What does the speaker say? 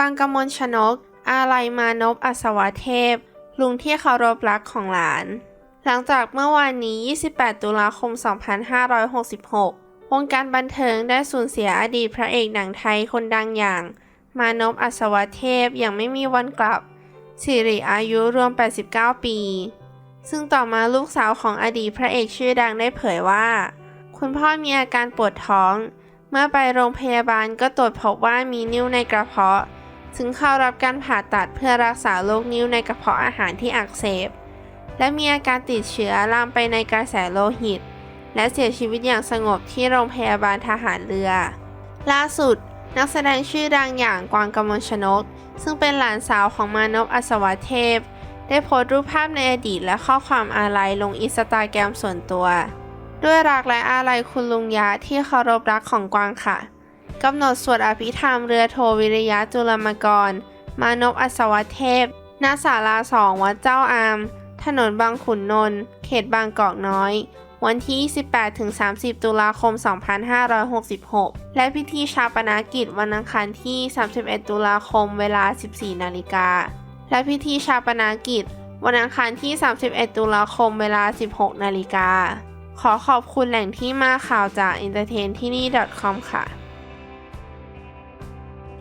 วางกมลชนก อาลัยมานพอัศวเทพ ลุงที่เคารพรักของหลาน หลังจากเมื่อวานนี้ 28 ตุลาคม 2566 วงการบันเทิงได้สูญเสียอดีตพระเอกหนังไทยคนดังอย่าง มานพอัศวเทพอย่างไม่มีวันกลับ สิริอายุรวม 89 ปี ซึ่งต่อมาลูกสาวของอดีตพระเอกชื่อดังได้เผยว่า คุณพ่อมีอาการปวดท้องเมื่อไปโรงพยาบาลก็ตรวจพบว่ามีนิ่วในกระเพาะ จึงเข้ารับการผ่าตัดเพื่อรักษาโรคนิ่วในกระเพาะอาหารที่อักเสบ และมีอาการติดเชื้อลามไปในกระแสโลหิต และเสียชีวิตอย่างสงบที่โรงพยาบาลทหารเรือ ล่าสุด นักแสดงชื่อดังอย่างกวางกมลชนก ซึ่งเป็นหลานสาวของมานพอัศวเทพ ได้โพสต์รูปภาพในอดีตและข้อความอาลัยลงอินสตาแกรมส่วนตัว ด้วยรักและอาลัยคุณลุงยะที่เคารพรักของกวางค่ะ กำหนดสวดอภิธรรมเรือโทวิริยะจุลมกร มานพอัศวเทพ ณ ศาลาสองวัดเจ้าอาม ถนนบางขุนนนท์ เขตบางกอกน้อย วันที่ 28-30 ตุลาคม 2566 และพิธีชาปนากิจวันอังคารที่ 31 ตุลาคม เวลา 14 นาฬิกา และพิธีชาปนากิจ วันอังคารที่ 31 ตุลาคม เวลา 16 นาฬิกา ขอขอบคุณแหล่งที่มาข่าวจาก entertain ที่นี่ .com ค่ะ